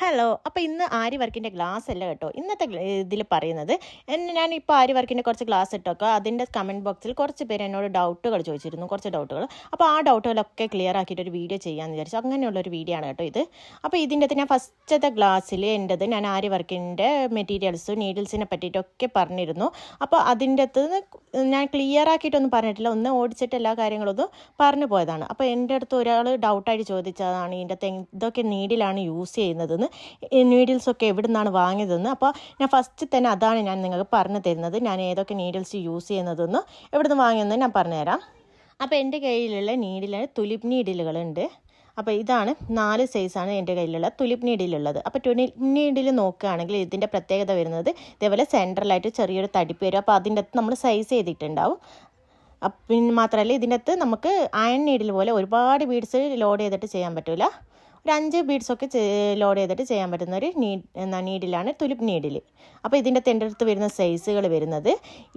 Hello അപ്പോൾ ഇന്ന് ആരി വർക്കിന്റെ ഗ്ലാസ് അല്ല കേട്ടോ. ഇന്നത്തെ ഇതിൽ പറയുന്നത് എന്നെ ഞാനിപ്പോൾ ആരി വർക്കിന്റെ കുറച്ച് ഗ്ലാസ് ഇട്ടൊക്കെ അതിന്റെ കമന്റ് ബോക്സിൽ കുറച്ച് പേര് എന്നോട് ഡൗട്ടുകൾ ചോദിച്ചിരുന്നു. കുറച്ച് ഡൗട്ടുകൾ അപ്പോൾ ആ ഡൗട്ടുകളൊക്കെ ക്ലിയർ ആക്കിയിട്ട് ഒരു വീഡിയോ ചെയ്യാമെന്ന് വിചാരിച്ചു. അങ്ങനെയുള്ളൊരു വീഡിയോ ആണ് കേട്ടോ ഇത്. അപ്പോൾ ഇതിന്റെ ഞാൻ ഫസ്റ്റത്തെ ഗ്ലാസ്സിൽ എന്റെത് ഞാൻ ആരി വർക്കിന്റെ മെറ്റീരിയൽസ് നീഡിൽസിനെ പറ്റിയിട്ടൊക്കെ പറഞ്ഞിരുന്നു. അപ്പോൾ അതിന്റെ അകത്ത് ഞാൻ ക്ലിയർ ആക്കിയിട്ടൊന്നും പറഞ്ഞിട്ടില്ല. ഒന്ന് ഓടിച്ചിട്ട് എല്ലാ കാര്യങ്ങളൊന്നും പറഞ്ഞു പോയതാണ്. അപ്പോൾ എന്റെ അടുത്ത് ഒരാൾ ഡൗട്ടായിട്ട് ചോദിച്ചതാണ്. ഇതിന്റെ അകത്ത് ഇതൊക്കെ നീഡിലാണ് യൂസ് ചെയ്യുന്നതെന്ന്. നീഡിൽസൊക്കെ എവിടെ നിന്നാണ് വാങ്ങിയതെന്ന്. അപ്പോൾ ഞാൻ ഫസ്റ്റ് തന്നെ അതാണ് ഞാൻ നിങ്ങൾക്ക് പറഞ്ഞു തരുന്നത്. ഞാൻ ഏതൊക്കെ നീഡിൽസ് യൂസ് ചെയ്യുന്നതെന്ന് എവിടെ നിന്ന് വാങ്ങിയെന്ന് ഞാൻ പറഞ്ഞുതരാം. അപ്പോൾ എന്റെ കയ്യിലുള്ള നീഡിൽ തുലിപ് നീഡിലുകളുണ്ട് അപ്പോൾ ഇതാണ് നാല് സൈസാണ് എന്റെ കയ്യിലുള്ള തുലിപ് നീഡിലുള്ളത് അപ്പോൾ തുലിപ് നീഡിൽ നോക്കുകയാണെങ്കിൽ ഇതിന്റെ പ്രത്യേകത വരുന്നത് ഇതേപോലെ സെൻട്രലായിട്ട് ചെറിയൊരു തടിപ്പ് വരും. അപ്പോൾ അതിന്റെ അകത്ത് നമ്മൾ സൈസ് ചെയ്തിട്ടുണ്ടാവും. പിന്നെ മാത്രമല്ല ഇതിന്റെ അകത്ത് നമുക്ക് അയൺ നീഡിൽ പോലെ ഒരുപാട് ബീഡ്സ് ലോഡ് ചെയ്തിട്ട് ചെയ്യാൻ പറ്റില്ല ഒരു അഞ്ച് ബീഡ്സൊക്കെ ലോഡ് ചെയ്തിട്ട് ചെയ്യാൻ പറ്റുന്ന ഒരു നീ എന്നാ നീഡിലാണ് തുലിപ് നീഡിൽ അപ്പോൾ ഇതിന്റെ എന്റെ അടുത്ത് വരുന്ന സൈസുകൾ വരുന്നത്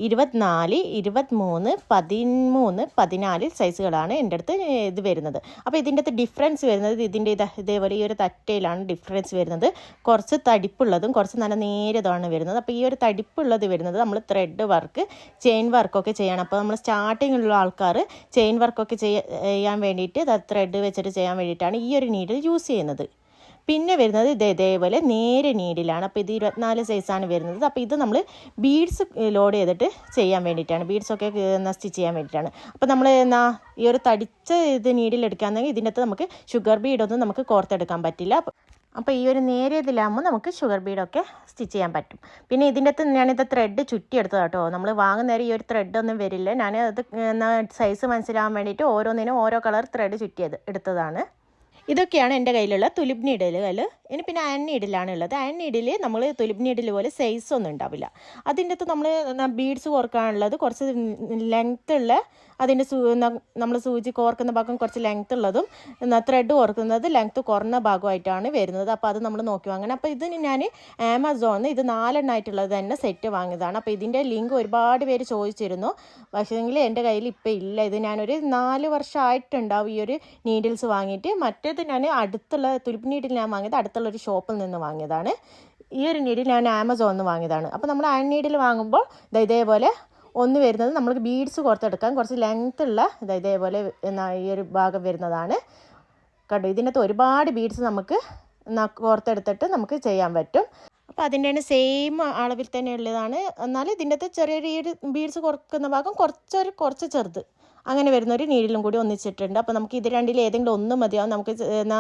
ഇരുപത്തിനാല് ഇരുപത്തിമൂന്ന് പതിമൂന്ന് പതിനാല് സൈസുകളാണ് എന്റെ അടുത്ത് ഇത് വരുന്നത്. അപ്പോൾ ഇതിന്റെ അകത്ത് ഡിഫറൻസ് വരുന്നത് ഇതിന്റെ ഇത് ഇതേപോലെ ഈ ഒരു തട്ടയിലാണ് ഡിഫറൻസ് വരുന്നത്. കുറച്ച് തടിപ്പുള്ളതും കുറച്ച് നല്ല നേരതുമാണ് വരുന്നത്. അപ്പോൾ ഈ ഒരു തടിപ്പുള്ളത് വരുന്നത് നമ്മൾ ത്രെഡ് വർക്ക് ചെയിൻ വർക്കൊക്കെ ചെയ്യണം. അപ്പോൾ നമ്മൾ സ്റ്റാർട്ടിങ്ങിലുള്ള ആൾക്കാർ ചെയിൻ വർക്കൊക്കെ ചെയ്യാൻ വേണ്ടിയിട്ട് ത്രെഡ് വെച്ചിട്ട് ചെയ്യാൻ വേണ്ടിയിട്ടാണ് ഈ ഒരു നീഡിൽ യൂസ് ചെയ്യുന്നത്. പിന്നെ വരുന്നത് ഇത് ഇതേപോലെ നേരെ നീഡിലാണ് അപ്പോൾ ഇത് ഇരുപത്തിനാല് സൈസാണ് വരുന്നത്. അപ്പോൾ ഇത് നമ്മൾ ബീഡ്സ് ലോഡ് ചെയ്തിട്ട് ചെയ്യാൻ വേണ്ടിയിട്ടാണ്. ബീഡ്സൊക്കെ സ്റ്റിച്ച് ചെയ്യാൻ വേണ്ടിയിട്ടാണ്. അപ്പോൾ നമ്മൾ എന്നാ ഈ ഒരു തടിച്ച ഇത് നീഡിൽ എടുക്കുകയാണെങ്കിൽ ഇതിന്റെ അകത്ത് നമുക്ക് ഷുഗർ ബീഡൊന്നും നമുക്ക് കോർത്തെടുക്കാൻ പറ്റില്ല. അപ്പോൾ ഈ ഒരു നേരിയതിലാകുമ്പോൾ നമുക്ക് ഷുഗർ ബീഡൊക്കെ സ്റ്റിച്ച് ചെയ്യാൻ പറ്റും. പിന്നെ ഇതിന്റെ അകത്ത് ഞാനിത് ത്രെഡ് ചുറ്റിയെടുത്തത് കേട്ടോ. നമ്മൾ വാങ്ങുന്നേരം ഈ ഒരു ത്രെഡ് ഒന്നും വരില്ല. ഞാൻ അത് സൈസ് മനസ്സിലാവാൻ വേണ്ടിയിട്ട് ഓരോന്നിനും ഓരോ കളർ ത്രെഡ് ചുറ്റിയത് എടുത്തതാണ്. ഇതൊക്കെയാണ് എന്റെ കയ്യിലുള്ള തുലിപ് നീഡലുകൾ ഇനി പിന്നെ അയൺ നീഡിലാണ് ഉള്ളത്. അയൺ നീഡിൽ നമ്മൾ തുലിപ് നീഡിൽ പോലെ സൈസ് ഒന്നും ഉണ്ടാവില്ല. അതിന്റെ അകത്ത് നമ്മൾ ബീഡ്സ് കോർക്കാനുള്ളത് കുറച്ച് ലെങ്ത് ഉള്ള അതിന്റെ നമ്മൾ സൂചി കോർക്കുന്ന ഭാഗം കുറച്ച് ലെങ്ത് ഉള്ളതും ത്രെഡ് കോർക്കുന്നത് ലെങ്ത് കുറഞ്ഞ ഭാഗമായിട്ടാണ് വരുന്നത്. അപ്പോൾ അത് നമ്മൾ നോക്കി വാങ്ങണം. അപ്പോൾ ഇതിന് ഞാൻ ആമസോണിൽ ഇത് നാലെണ്ണമായിട്ടുള്ളത് തന്നെ സെറ്റ് വാങ്ങിയതാണ്. അപ്പോൾ ഇതിന്റെ ലിങ്ക് ഒരുപാട് പേര് ചോദിച്ചിരുന്നു. പക്ഷേങ്കിൽ എന്റെ കയ്യിൽ ഇപ്പോൾ ഇല്ല. ഇത് ഞാനൊരു നാല് വർഷമായിട്ടുണ്ടാവും ഈ ഒരു നീഡിൽസ് വാങ്ങിയിട്ട്. മറ്റേത് ഞാൻ അടുത്തുള്ള തുലിപ്പ് നീഡിൽ ഞാൻ വാങ്ങിയത് അടുത്തുള്ള ഒരു ഷോപ്പിൽ നിന്ന് വാങ്ങിയതാണ്. ഈ ഒരു നീഡിൽ ഞാൻ ആമസോണിൽ നിന്ന് വാങ്ങിയതാണ്. അപ്പോൾ നമ്മൾ അയൺ നീഡിൽ വാങ്ങുമ്പോൾ ഇതേപോലെ ഒന്ന് വരുന്നത് നമ്മൾക്ക് ബീഡ്സ് കോർത്തെടുക്കാം. കുറച്ച് ലെങ്ത് ഉള്ള ഇതേപോലെ ഈ ഒരു ഭാഗം വരുന്നതാണ്. കണ്ടു ഇതിനകത്ത് ഒരുപാട് ബീഡ്സ് നമുക്ക് കോർത്തെടുത്തിട്ട് നമുക്ക് ചെയ്യാൻ പറ്റും. അപ്പോൾ അതിന്റെ സെയിം അളവിൽ തന്നെ ഉള്ളതാണ്. എന്നാൽ ഇതിന്റെ അകത്ത് ചെറിയ ബീഡ്സ് കുറക്കുന്ന ഭാഗം കുറച്ചൊരു കുറച്ച് ചെറുത്. അങ്ങനെ വരുന്ന ഒരു നീഡിലും കൂടി ഒന്നിച്ചിട്ടുണ്ട്. അപ്പോൾ നമുക്ക് ഇത് രണ്ടിൽ ഏതെങ്കിലും ഒന്ന് മതിയാവും. നമുക്ക്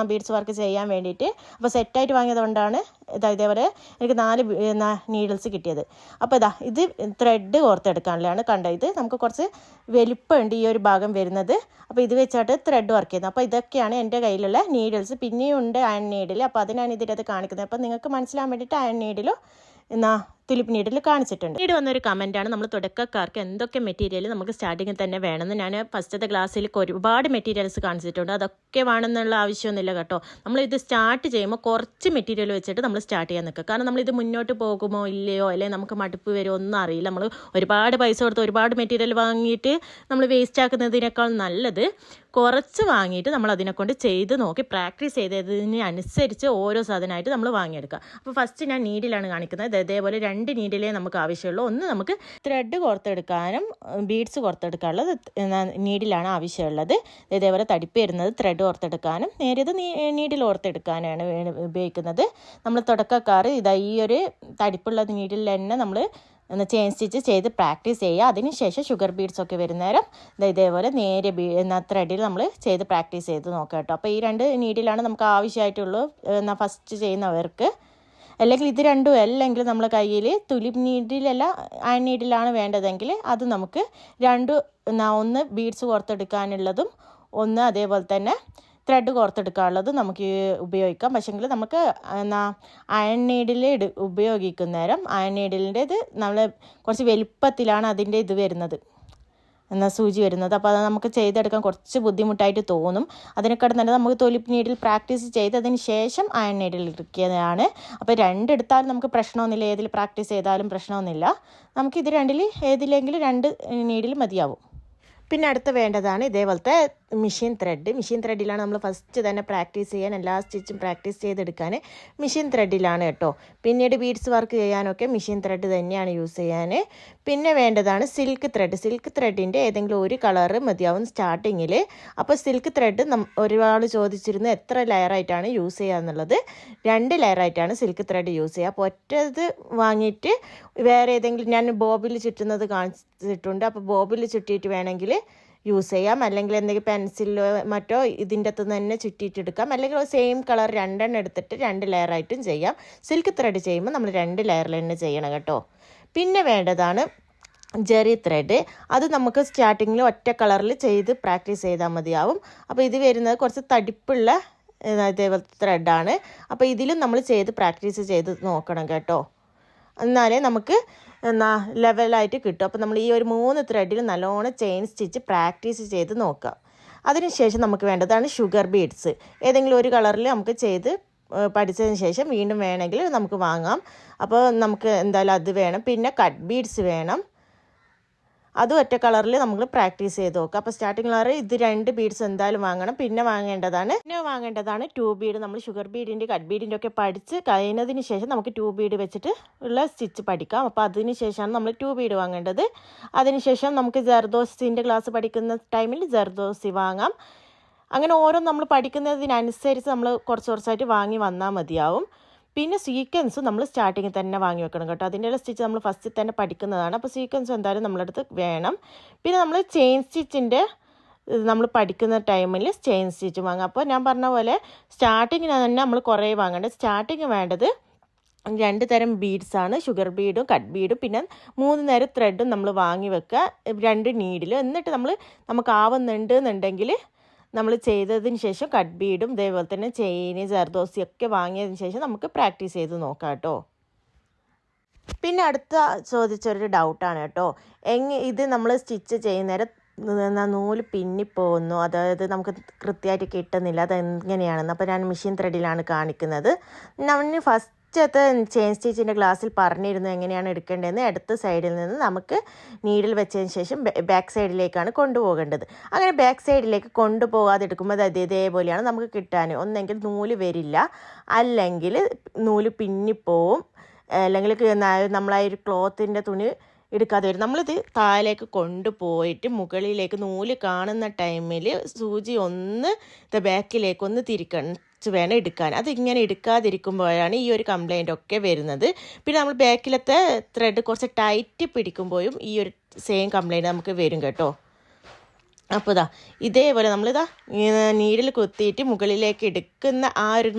ബീഡ്സ് വർക്ക് ചെയ്യാൻ വേണ്ടിയിട്ട്. അപ്പോൾ സെറ്റായിട്ട് വാങ്ങിയത് കൊണ്ടാണ് ഇതാ ഇതേപോലെ എനിക്ക് നാല് നീഡിൽസ് കിട്ടിയത്. അപ്പോൾ ഇതാ ഇത് ത്രെഡ് കോർത്തെടുക്കാനുള്ളതാണ്. കണ്ടത് ഇത് നമുക്ക് കുറച്ച് വലിപ്പമുണ്ട് ഈ ഒരു ഭാഗം വരുന്നത്. അപ്പോൾ ഇത് വെച്ചിട്ട് ത്രെഡ് വർക്ക് ചെയ്യുന്നത്. അപ്പോൾ ഇതൊക്കെയാണ് എന്റെ കയ്യിലുള്ള നീഡിൽസ് പിന്നെയും ഉണ്ട് അയൺ നീഡിൽ അപ്പോൾ അതിനാണ് ഇതിന്റെ അത് കാണിക്കുന്നത്. അപ്പോൾ നിങ്ങൾക്ക് മനസ്സിലാൻ വേണ്ടിയിട്ട് അയൺ നീഡിലോ എന്നാ തുലിപ്പ് കാണിച്ചിട്ടുണ്ട്. പിന്നീട് വന്നൊരു കമന്റാണ് നമ്മൾ തുടക്കക്കാർക്ക് എന്തൊക്കെ മെറ്റീരിയൽ നമുക്ക് സ്റ്റാർട്ടിങ്ങിൽ തന്നെ വേണമെന്ന് ഞാൻ ഫസ്റ്റത്തെ ക്ലാസ്സിൽ ഒരുപാട് മെറ്റീരിയൽസ് കാണിച്ചിട്ടുണ്ട്. അതൊക്കെ വേണമെന്നുള്ള ആവശ്യമൊന്നുമില്ല കേട്ടോ. നമ്മൾ ഇത് സ്റ്റാർട്ട് ചെയ്യുമ്പോൾ കുറച്ച് മെറ്റീരിയൽ വെച്ചിട്ട് നമ്മൾ സ്റ്റാർട്ട് ചെയ്യാൻ നിൽക്കുക. കാരണം നമ്മൾ ഇത് മുന്നോട്ട് പോകുമോ ഇല്ലയോ അല്ലെങ്കിൽ നമുക്ക് മടുപ്പ് വരുമോ ഒന്നും അറിയില്ല. നമ്മൾ ഒരുപാട് പൈസ കൊടുത്ത് ഒരുപാട് മെറ്റീരിയൽ വാങ്ങിയിട്ട് നമ്മൾ വേസ്റ്റ് ആക്കുന്നതിനേക്കാൾ നല്ലത് കുറച്ച് വാങ്ങിയിട്ട് നമ്മൾ അതിനെക്കൊണ്ട് ചെയ്ത് നോക്കി പ്രാക്ടീസ് ചെയ്തതിന് അനുസരിച്ച് ഓരോ സാധനമായിട്ട് നമ്മൾ വാങ്ങിയെടുക്കുക. അപ്പോൾ ഫസ്റ്റ് ഞാൻ നീഡിലാണ് കാണിക്കുന്നത്. ഇതേപോലെ രണ്ട് നീഡിലേ നമുക്ക് ആവശ്യമുള്ളൂ. ഒന്ന് നമുക്ക് ത്രെഡ് കോർത്തെടുക്കാനും ബീഡ്സ് കോർത്തെടുക്കാനുള്ളത് നീഡിലാണ് ആവശ്യമുള്ളത്. ഇതേപോലെ തടിപ്പ് വരുന്നത് ത്രെഡ് ഓർത്തെടുക്കാനും നേരിയത് നീഡിൽ ഓർത്തെടുക്കാനാണ് ഉപയോഗിക്കുന്നത്. നമ്മൾ തുടക്കക്കാർ ഇതാ ഈ ഒരു തടിപ്പുള്ള നീഡിൽ തന്നെ നമ്മൾ ഒന്ന് ചെയിൻ സ്റ്റിച്ച് ചെയ്ത് പ്രാക്ടീസ് ചെയ്യുക. അതിനുശേഷം ഷുഗർ ബീഡ്സ് ഒക്കെ വരുന്നേരം ഇതേപോലെ നേരെ ബീ ത്രെഡിൽ നമ്മൾ ചെയ്ത് പ്രാക്ടീസ് ചെയ്ത് നോക്കാം കേട്ടോ. അപ്പോൾ ഈ രണ്ട് നീഡിലാണ് നമുക്ക് ആവശ്യമായിട്ടുള്ളൂ എന്നാൽ ഫസ്റ്റ് ചെയ്യുന്നവർക്ക്. അല്ലെങ്കിൽ ഇത് രണ്ടും അല്ലെങ്കിൽ നമ്മൾ കയ്യിൽ തുലിപ് നീഡിലല്ല അയൺ നീഡിലാണ് വേണ്ടതെങ്കിൽ അത് നമുക്ക് രണ്ട് ഒന്ന് ബീഡ്സ് കോർത്തെടുക്കാനുള്ളതും ഒന്ന് അതേപോലെ തന്നെ ത്രെഡ് കോർത്തെടുക്കാനുള്ളതും നമുക്ക് ഉപയോഗിക്കാം. പക്ഷേങ്കിൽ നമുക്ക് എന്നാ അയൺ നീഡിൽ ഉപയോഗിക്കുന്നേരം അയൺ നീഡിലിന്റെ ഇത് നമ്മൾ കുറച്ച് വലുപ്പത്തിലാണ് അതിന്റെ ഇത് വരുന്നത്. എന്ന സൂചി വരുന്നത്. അപ്പോൾ അത് നമുക്ക് ചെയ്തെടുക്കാൻ കുറച്ച് ബുദ്ധിമുട്ടായിട്ട് തോന്നും. അതിനെക്കാട്ടും തന്നെ നമുക്ക് തൊലിപ്പ് നീഡിൽ പ്രാക്ടീസ് ചെയ്തതിന് ശേഷം അയൺ നീഡിൽ ഇരിക്കുന്നതാണ് അപ്പോൾ രണ്ടെടുത്താലും നമുക്ക് പ്രശ്നമൊന്നുമില്ല. ഏതിൽ പ്രാക്ടീസ് ചെയ്താലും പ്രശ്നമൊന്നുമില്ല. നമുക്ക് നമുക്കിത് രണ്ടിൽ ഏതിലെങ്കിലും രണ്ട് നീഡിൽ മതിയാവും. പിന്നെ അടുത്ത് വേണ്ടതാണ് ഇതേപോലത്തെ മെഷീൻ ത്രെഡ് മെഷീൻ ത്രെഡിലാണ് നമ്മൾ ഫസ്റ്റ് തന്നെ പ്രാക്ടീസ് ചെയ്യാൻ എല്ലാ സ്റ്റിച്ചും പ്രാക്ടീസ് ചെയ്തെടുക്കാൻ മെഷീൻ ത്രെഡിലാണ് കേട്ടോ. പിന്നീട് ബീഡ്സ് വർക്ക് ചെയ്യാനൊക്കെ മെഷീൻ ത്രെഡ് തന്നെയാണ് യൂസ് ചെയ്യാൻ പിന്നെ വേണ്ടതാണ് സിൽക്ക് ത്രെഡ് സിൽക്ക് ത്രെഡിന്റെ ഏതെങ്കിലും ഒരു കളറ് മതിയാവും സ്റ്റാർട്ടിങ്ങിൽ അപ്പോൾ സിൽക്ക് ത്രെഡ് ഒരുപാട് ചോദിച്ചിരുന്നു എത്ര ലെയറായിട്ടാണ് യൂസ് ചെയ്യുക എന്നുള്ളത്. രണ്ട് ലെയറായിട്ടാണ് സിൽക്ക് ത്രെഡ് യൂസ് ചെയ്യുക. അപ്പോൾ ഒറ്റത് വാങ്ങിയിട്ട് വേറെ ഏതെങ്കിലും ഞാൻ ബോബിൽ ചുറ്റുന്നത് കാണിച്ചിട്ടുണ്ട്. അപ്പോൾ ബോബിൽ ചുറ്റിയിട്ട് വേണമെങ്കിൽ യൂസ് ചെയ്യാം. അല്ലെങ്കിൽ എന്തെങ്കിലും പെൻസിലോ മറ്റോ ഇതിന്റെ അകത്ത് തന്നെ ചുറ്റിയിട്ടെടുക്കാം. അല്ലെങ്കിൽ സെയിം കളർ രണ്ടെണ്ണം എടുത്തിട്ട് രണ്ട് ലെയറായിട്ടും ചെയ്യാം. സിൽക്ക് ത്രെഡ് ചെയ്യുമ്പോൾ നമ്മൾ രണ്ട് ലെയറിൽ തന്നെ ചെയ്യണം കേട്ടോ. പിന്നെ വേണ്ടതാണ് ജെറി ത്രെഡ് അത് നമുക്ക് സ്റ്റാർട്ടിങ്ങിൽ ഒറ്റ കളറിൽ ചെയ്ത് പ്രാക്ടീസ് ചെയ്താൽ മതിയാവും. അപ്പോൾ ഇത് വരുന്നത് കുറച്ച് തടിപ്പുള്ള ഇതേപോലത്തെ ത്രെഡാണ് അപ്പോൾ ഇതിലും നമ്മൾ ചെയ്ത് പ്രാക്ടീസ് ചെയ്ത് നോക്കണം കേട്ടോ. എന്നാലേ നമുക്ക് എന്നാ ലെവലായിട്ട് കിട്ടും. അപ്പോൾ നമ്മൾ ഈ ഒരു മൂന്ന് ത്രെഡിൽ നല്ലോണം ചെയിൻ സ്റ്റിച്ച് പ്രാക്ടീസ് ചെയ്ത് നോക്കാം. അതിനുശേഷം നമുക്ക് വേണ്ടതാണ് ഷുഗർ ബീഡ്സ് ഏതെങ്കിലും ഒരു കളറിൽ നമുക്ക് ചെയ്ത് പഠിച്ചതിന് ശേഷം വീണ്ടും വേണമെങ്കിൽ നമുക്ക് വാങ്ങാം. അപ്പോൾ നമുക്ക് എന്തായാലും അത് വേണം. പിന്നെ കട്ട് ബീഡ്സ് വേണം. അതും ഒറ്റ കളറിൽ നമ്മൾ പ്രാക്ടീസ് ചെയ്ത് നോക്കുക. അപ്പോൾ സ്റ്റാർട്ടിംഗ് കളർ ഇത് രണ്ട് ബീഡ്സ് എന്തായാലും വാങ്ങണം. പിന്നെ വാങ്ങേണ്ടതാണ്. പിന്നെ വാങ്ങേണ്ടതാണ് ട്യൂബ് ബീഡ് നമ്മൾ ഷുഗർ ബീഡിന്റെ കട്ട് ബീഡിന്റെ ഒക്കെ പഠിച്ച് കഴിഞ്ഞതിന് ശേഷം നമുക്ക് ട്യൂബ് ബീഡ് വെച്ചിട്ട് ഉള്ള സ്റ്റിച്ച് പഠിക്കാം. അപ്പോൾ അതിന് ശേഷമാണ് നമ്മൾ ട്യൂബ് ബീഡ് വാങ്ങേണ്ടത്. അതിനുശേഷം നമുക്ക് ജർദോസിന്റെ ക്ലാസ് പഠിക്കുന്ന ടൈമിൽ ജർദോസി വാങ്ങാം. അങ്ങനെ ഓരോ നമ്മൾ പഠിക്കുന്നതിനനുസരിച്ച് നമ്മൾ കുറച്ച് കുറച്ചായിട്ട് വാങ്ങി വന്നാൽ മതിയാവും. പിന്നെ സീക്വൻസ് നമ്മൾ സ്റ്റാർട്ടിങ്ങിൽ തന്നെ വാങ്ങി വെക്കണം കേട്ടോ. അതിന്റെ സ്റ്റിച്ച് നമ്മൾ ഫസ്റ്റ് തന്നെ പഠിക്കുന്നതാണ്. അപ്പോൾ സീക്വൻസ് എന്തായാലും നമ്മളടുത്ത് വേണം. പിന്നെ നമ്മൾ ചെയിൻ സ്റ്റിച്ചിന്റെ നമ്മൾ പഠിക്കുന്ന ടൈമിൽ ചെയിൻ സ്റ്റിച്ച് വാങ്ങുക അപ്പോൾ ഞാൻ പറഞ്ഞ പോലെ സ്റ്റാർട്ടിങ്ങിന് തന്നെ നമ്മൾ കുറേ വാങ്ങേണ്ടത് സ്റ്റാർട്ടിങ് വേണ്ടത് രണ്ട് തരം ബീഡ്സാണ് ഷുഗർ ബീഡും കട്ട് ബീഡും പിന്നെ മൂന്ന് നേരം ത്രെഡും നമ്മൾ വാങ്ങി വെക്കുക രണ്ട് നീഡിൽ എന്നിട്ട് നമ്മൾ നമുക്ക് ആവുന്നുണ്ട് എന്നുണ്ടെങ്കിൽ നമ്മൾ ചെയ്തതിന് ശേഷം കട്ട് ബീഡും ഇതേപോലെ തന്നെ ചെയിന് ജർദോസി ഒക്കെ വാങ്ങിയതിന് ശേഷം നമുക്ക് പ്രാക്ടീസ് ചെയ്ത് നോക്കാം കേട്ടോ. പിന്നെ അടുത്ത ചോദിച്ചൊരു ഡൗട്ടാണ് കേട്ടോ. എങ്ങ ഇത് നമ്മൾ സ്റ്റിച്ച് ചെയ്യുന്നേരം നൂൽ പിന്നിപ്പോകുന്നു അതായത് നമുക്ക് കൃത്യമായിട്ട് കിട്ടുന്നില്ല. അത് എങ്ങനെയാണെന്ന് അപ്പോൾ ഞാൻ മെഷീൻ ത്രെഡിലാണ് കാണിക്കുന്നത്. ഞാൻ ഫസ്റ്റത്തെ ചെയിൻ സ്റ്റിച്ചിന്റെ ക്ലാസ്സിൽ പറഞ്ഞിരുന്നു എങ്ങനെയാണ് എടുക്കേണ്ടതെന്ന്. അടുത്ത സൈഡിൽ നിന്ന് നമുക്ക് നീഡിൽ വെച്ചതിന് ശേഷം ബാക്ക് സൈഡിലേക്കാണ് കൊണ്ടുപോകേണ്ടത്. അങ്ങനെ ബാക്ക് സൈഡിലേക്ക് കൊണ്ടുപോകാതെ എടുക്കുമ്പോൾ അത് ഇതേപോലെയാണ് നമുക്ക് കിട്ടാൻ ഒന്നെങ്കിൽ നൂൽ വരില്ല. അല്ലെങ്കിൽ നൂൽ പിന്നിപ്പോവും അല്ലെങ്കിൽ നമ്മളാ ഒരു ക്ലോത്തിന്റെ തുണി എടുക്കാതെ വരും. നമ്മളിത് താഴേക്ക് കൊണ്ടുപോയിട്ട് മുകളിലേക്ക് നൂൽ കാണുന്ന ടൈമിൽ സൂചി ഒന്ന് ഇത് ബാക്കിലേക്ക് ഒന്ന് തിരിക്കണിച്ച് വേണം എടുക്കാൻ. അതിങ്ങനെ എടുക്കാതിരിക്കുമ്പോഴാണ് ഈ ഒരു കംപ്ലൈന്റ് ഒക്കെ വരുന്നത്. പിന്നെ നമ്മൾ ബാക്കിലത്തെ ത്രെഡ് കുറച്ച് ടൈറ്റ് പിടിക്കുമ്പോഴും ഈ ഒരു സെയിം കംപ്ലൈന്റ് നമുക്ക് വരും കേട്ടോ. അപ്പോൾ ഇതാ ഇതേപോലെ നമ്മളിതാ നീഡിൽ കുത്തിയിട്ട് മുകളിലേക്ക് എടുക്കുന്ന ആ ഒരു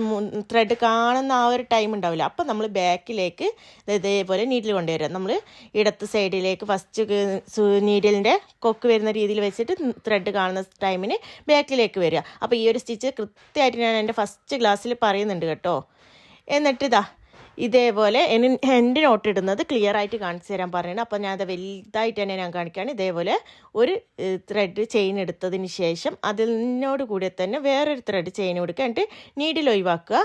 ത്രെഡ് കാണുന്ന ആ ഒരു ടൈം ഉണ്ടാവില്ല. അപ്പോൾ നമ്മൾ ബാക്കിലേക്ക് ഇതേപോലെ നീഡിൽ കൊണ്ടുവരാം. നമ്മൾ ഇടത്ത് സൈഡിലേക്ക് ഫസ്റ്റ് നീഡിലിന്റെ കൊക്ക് വരുന്ന രീതിയിൽ വെച്ചിട്ട് ത്രെഡ് കാണുന്ന ടൈമിന് ബാക്കിലേക്ക് വരിക അപ്പോൾ ഈ ഒരു സ്റ്റിച്ച് കൃത്യമായിട്ട് ഞാൻ എന്റെ ഫസ്റ്റ് ക്ലാസ്സിൽ പറയുന്നുണ്ട് കേട്ടോ. എന്നിട്ടിതാ ഇതേപോലെ എന്റെ നോട്ട് ഇടുന്നത് ക്ലിയർ ആയിട്ട് കാണിച്ചു തരാൻ പറയുന്നത് അപ്പോൾ ഞാൻ അത് വലുതായിട്ട് തന്നെ ഞാൻ കാണിക്കുകയാണ് ഇതേപോലെ ഒരു ത്രെഡ് ചെയിൻ എടുത്തതിന് ശേഷം അതിനോട് കൂടി തന്നെ വേറൊരു ത്രെഡ് ചെയിൻ കൊടുക്കുക. എന്നിട്ട് നീഡിൽ ഒഴിവാക്കുക.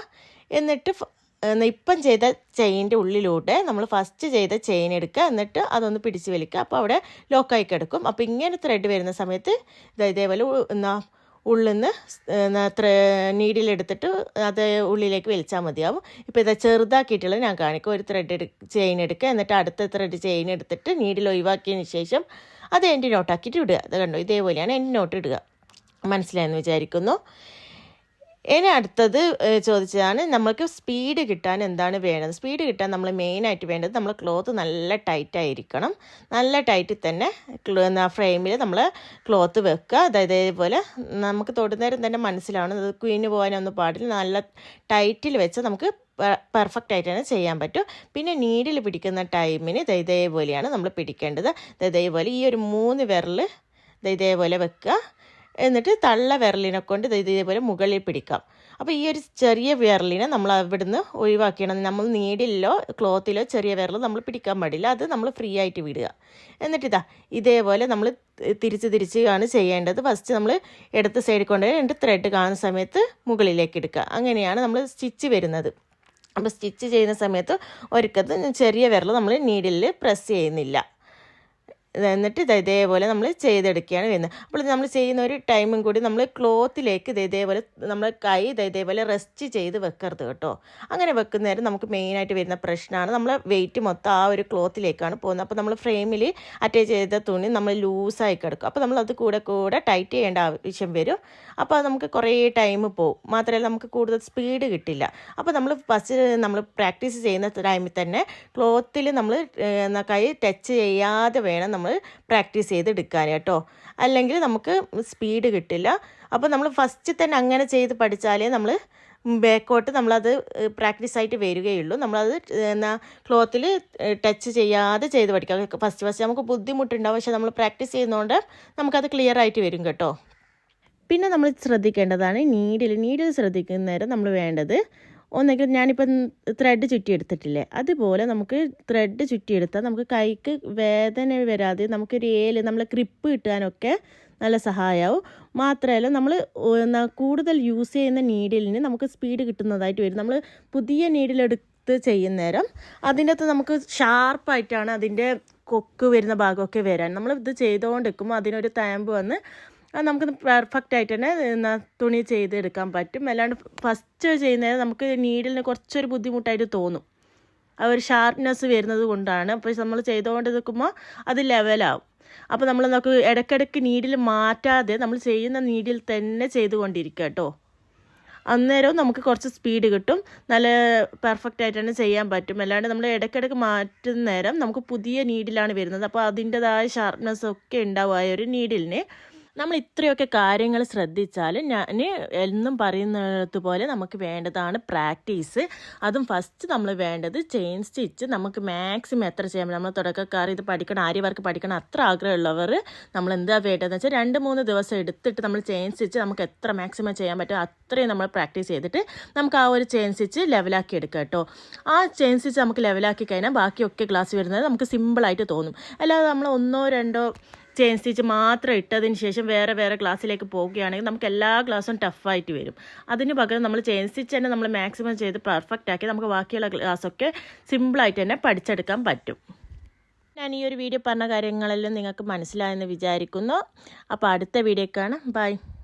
എന്നിട്ട് ഇപ്പം ചെയ്ത ചെയിന്റെ ഉള്ളിലൂടെ നമ്മൾ ഫസ്റ്റ് ചെയ്ത ചെയിൻ എടുക്കുക. എന്നിട്ട് അതൊന്ന് പിടിച്ച് വലിക്കുക. അപ്പോൾ അവിടെ ലോക്കായി കിടക്കും. അപ്പോൾ ഇങ്ങനെ ത്രെഡ് വരുന്ന സമയത്ത് ഇതേപോലെ എന്നാ ഉള്ളിൽ നിന്ന് നീഡിലെടുത്തിട്ട് അത് ഉള്ളിലേക്ക് വലിച്ചാൽ മതിയാവും. ഇപ്പോൾ ഇത് ചെറുതാക്കിയിട്ടുള്ള ഞാൻ കാണിക്കും. ഒരു ത്രെഡ് എടു ചെയിൻ എടുക്കുക. എന്നിട്ട് അടുത്ത ത്രെഡ് ചെയിൻ എടുത്തിട്ട് നീഡിൽ ഒഴിവാക്കിയതിന് ശേഷം അത് എന്റെ നോട്ടാക്കിയിട്ട് ഇടുക. അത് കണ്ടോ? ഇതേപോലെയാണ് എന്റെ നോട്ട് ഇടുക. മനസ്സിലായെന്ന് വിചാരിക്കുന്നു. ഇനി അടുത്തത് ചോദിച്ചതാണ് നമ്മൾക്ക് സ്പീഡ് കിട്ടാൻ എന്താണ് വേണ്ടത്? സ്പീഡ് കിട്ടാൻ നമ്മൾ മെയിനായിട്ട് വേണ്ടത് നമ്മൾ ക്ലോത്ത് നല്ല ടൈറ്റ് ആയിരിക്കണം. നല്ല ടൈറ്റിൽ തന്നെ ഫ്രെയിമിൽ നമ്മൾ ക്ലോത്ത് വെക്കുക. അതായത് ഇതേപോലെ നമുക്ക് തൊടുന്നേരം തന്നെ മനസ്സിലാവണം. അത് കുയിന് പോകാനൊന്നും പാടില്ല. നല്ല ടൈറ്റിൽ വെച്ച് നമുക്ക് പെർഫെക്റ്റ് ആയിട്ട് തന്നെ ചെയ്യാൻ പറ്റും. പിന്നെ നീഡിൽ പിടിക്കുന്ന ടൈമിന് ഇതേപോലെയാണ് നമ്മൾ പിടിക്കേണ്ടത്. ഇതേപോലെ ഈ ഒരു മൂന്ന് വിരൽ ഇതേപോലെ വെക്കുക. എന്നിട്ട് തള്ള വിരലിനെ കൊണ്ട് ഇതേപോലെ മുകളിൽ പിടിക്കാം. അപ്പോൾ ഈ ഒരു ചെറിയ വിരലിനെ നമ്മൾ അവിടുന്ന് ഒഴിവാക്കിയാണ്. നമ്മൾ നീഡിലോ ക്ലോത്തിലോ ചെറിയ വിരൽ നമ്മൾ പിടിക്കാൻ പാടില്ല. അത് നമ്മൾ ഫ്രീ ആയിട്ട് വിടുക. എന്നിട്ട് ഇതാ ഇതേപോലെ നമ്മൾ തിരിച്ച് തിരിച്ച് ആണ് ചെയ്യേണ്ടത്. ഫസ്റ്റ് നമ്മൾ ഇടത്ത് സൈഡിൽ കൊണ്ടുപോയി രണ്ട് ത്രെഡ് കാണുന്ന സമയത്ത് മുകളിലേക്ക് എടുക്കുക. അങ്ങനെയാണ് നമ്മൾ സ്റ്റിച്ച് വരുന്നത്. അപ്പോൾ സ്റ്റിച്ച് ചെയ്യുന്ന സമയത്ത് ഒരുക്കത്ത് ചെറിയ വിരൽ നമ്മൾ നീഡിലിൽ പ്രസ് ചെയ്യുന്നില്ല. എന്നിട്ട് ഇത് ഇതേപോലെ നമ്മൾ ചെയ്തെടുക്കുകയാണ് വരുന്നത്. അപ്പോൾ നമ്മൾ ചെയ്യുന്ന ഒരു ടൈമും കൂടി നമ്മൾ ക്ലോത്തിലേക്ക് ഇത് ഇതേപോലെ നമ്മൾ കൈ ഇത് ഇതേപോലെ റെസ്റ്റ് ചെയ്ത് വെക്കരുത് കേട്ടോ. അങ്ങനെ വെക്കുന്നേരം നമുക്ക് മെയിനായിട്ട് വരുന്ന പ്രശ്നമാണ് നമ്മൾ വെയിറ്റ് മൊത്തം ആ ഒരു ക്ലോത്തിലേക്കാണ് പോകുന്നത്. അപ്പോൾ നമ്മൾ ഫ്രെയിമിൽ അറ്റാച്ച് ചെയ്ത തുണി നമ്മൾ ലൂസായി കിടക്കും. അപ്പോൾ നമ്മൾ അത് കൂടെ കൂടെ ടൈറ്റ് ചെയ്യേണ്ട ആവശ്യം വരും. അപ്പോൾ നമുക്ക് കുറേ ടൈം പോകും. മാത്രമല്ല നമുക്ക് കൂടുതൽ സ്പീഡ് കിട്ടില്ല. അപ്പോൾ നമ്മൾ ഫസ്റ്റ് നമ്മൾ പ്രാക്ടീസ് ചെയ്യുന്ന ടൈമിൽ തന്നെ ക്ലോത്തിൽ നമ്മൾ കൈ ടച്ച് ചെയ്യാതെ വേണം നമ്മൾ പ്രാക്ടീസ് ചെയ്തെടുക്കാൻ കേട്ടോ. അല്ലെങ്കിൽ നമുക്ക് സ്പീഡ് കിട്ടില്ല. അപ്പോൾ നമ്മൾ ഫസ്റ്റ് തന്നെ അങ്ങനെ ചെയ്ത് പഠിച്ചാലേ നമ്മൾ ബാക്കോട്ട് നമ്മളത് പ്രാക്ടീസ് ആയിട്ട് വരികയുള്ളൂ. നമ്മളത് എന്നാ ക്ലോത്തിൽ ടച്ച് ചെയ്യാതെ ചെയ്ത് പഠിക്കാം. ഫസ്റ്റ് ഫസ്റ്റ് നമുക്ക് ബുദ്ധിമുട്ടുണ്ടാവും. പക്ഷെ നമ്മൾ പ്രാക്ടീസ് ചെയ്യുന്നതുകൊണ്ട് നമുക്കത് ക്ലിയർ ആയിട്ട് വരും കേട്ടോ. പിന്നെ നമ്മൾ ശ്രദ്ധിക്കേണ്ടതാണ് നീഡിൽ നീഡിൽ ശ്രദ്ധിക്കുന്നേരം നമ്മൾ വേണ്ടത് ഒന്നെങ്കിൽ ഞാനിപ്പം ത്രെഡ് ചുറ്റി എടുത്തിട്ടില്ലേ അതുപോലെ നമുക്ക് ത്രെഡ് ചുറ്റിയെടുത്താൽ നമുക്ക് കൈക്ക് വേദന വരാതെ നമുക്കൊരു ഏൽ നമ്മൾ ക്രിപ്പ് കിട്ടാനൊക്കെ നല്ല സഹായമാവും മാത്രമല്ല നമ്മൾ കൂടുതൽ യൂസ് ചെയ്യുന്ന നീഡിലിന് നമുക്ക് സ്പീഡ് കിട്ടുന്നതായിട്ട് വരും. നമ്മൾ പുതിയ നീഡിലെടുത്ത് ചെയ്യുന്നേരം അതിന്റെ അകത്ത് നമുക്ക് ഷാർപ്പായിട്ടാണ് അതിന്റെ കൊക്ക് വരുന്ന ഭാഗമൊക്കെ വരാൻ. നമ്മൾ ഇത് ചെയ്തുകൊണ്ടിരിക്കുമ്പോൾ അതിനൊരു തേമ്പ് വന്ന് അത് നമുക്ക് പെർഫെക്റ്റ് ആയിട്ട് തന്നെ തുണി ചെയ്തെടുക്കാൻ പറ്റും. അല്ലാണ്ട് ഫസ്റ്റ് ചെയ്യുന്നതിന് നമുക്ക് നീഡിലിന് കുറച്ചൊരു ബുദ്ധിമുട്ടായിട്ട് തോന്നും. ആ ഒരു ഷാർപ്നെസ് വരുന്നത് കൊണ്ടാണ്. അപ്പോൾ നമ്മൾ ചെയ്തുകൊണ്ട് നിൽക്കുമ്പോൾ അത് ലെവലാവും അപ്പോൾ നമ്മൾ നമുക്ക് ഇടയ്ക്കിടയ്ക്ക് നീഡിൽ മാറ്റാതെ നമ്മൾ ചെയ്യുന്ന നീഡിൽ തന്നെ ചെയ്തുകൊണ്ടിരിക്കുക കേട്ടോ അന്നേരവും നമുക്ക് കുറച്ച് സ്പീഡ് കിട്ടും. നല്ല പെർഫെക്റ്റ് ആയിട്ട് തന്നെ ചെയ്യാൻ പറ്റും. അല്ലാണ്ട് നമ്മൾ ഇടയ്ക്കിടയ്ക്ക് മാറ്റുന്ന നേരം നമുക്ക് പുതിയ നീഡിലാണ് വരുന്നത്. അപ്പോൾ അതിന്റെതായ ഷാർപ്നെസ് ഒക്കെ ഉണ്ടാവും ആ ഒരു നീഡിലിന് നമ്മൾ ഇത്രയൊക്കെ കാര്യങ്ങൾ ശ്രദ്ധിച്ചാൽ ഞാൻ എന്നും പറയുന്നത് പോലെ നമുക്ക് വേണ്ടതാണ് പ്രാക്ടീസ്. അതും ഫസ്റ്റ് നമ്മൾ വേണ്ടത് ചെയിൻ സ്റ്റിച്ച് നമുക്ക് മാക്സിമം എത്ര ചെയ്യാം നമ്മൾ തുടക്കക്കാർ ഇത് പഠിക്കണം ആര്യ വർക്ക് പഠിക്കണം അത്ര ആഗ്രഹമുള്ളവർ നമ്മൾ എന്താ വേണ്ടതെന്ന് വെച്ചാൽ രണ്ട് മൂന്ന് ദിവസം എടുത്തിട്ട് നമ്മൾ ചെയിൻ സ്റ്റിച്ച് നമുക്ക് എത്ര മാക്സിമം ചെയ്യാൻ പറ്റും അത്രയും നമ്മൾ പ്രാക്ടീസ് ചെയ്തിട്ട് നമുക്ക് ആ ഒരു ചെയിൻ സ്റ്റിച്ച് ലെവലാക്കി എടുക്കാം കേട്ടോ. ആ ചെയിൻ സ്റ്റിച്ച് നമുക്ക് ലെവലാക്കി കഴിഞ്ഞാൽ ബാക്കിയൊക്കെ ക്ലാസ് വരുന്നത് നമുക്ക് സിമ്പിളായിട്ട് തോന്നും. അല്ലാതെ നമ്മൾ ഒന്നോ രണ്ടോ ചെയിൻ സ്റ്റിച്ച് മാത്രം ഇട്ടതിന് ശേഷം വേറെ വേറെ ക്ലാസ്സിലേക്ക് പോവുകയാണെങ്കിൽ നമുക്ക് എല്ലാ ക്ലാസ്സും ടഫായിട്ട് വരും. അതിന് പകരം നമ്മൾ ചെയിൻ സ്റ്റിച്ച് തന്നെ നമ്മൾ മാക്സിമം ചെയ്ത് പെർഫെക്റ്റ് ആക്കി നമുക്ക് ബാക്കിയുള്ള ക്ലാസ്സൊക്കെ സിമ്പിളായിട്ട് തന്നെ പഠിച്ചെടുക്കാൻ പറ്റും. ഞാൻ ഈ ഒരു വീഡിയോ പറഞ്ഞ കാര്യങ്ങളെല്ലാം നിങ്ങൾക്ക് മനസ്സിലായെന്ന് വിചാരിക്കുന്നു. അപ്പോൾ അടുത്ത വീഡിയോ കാണാം ബൈ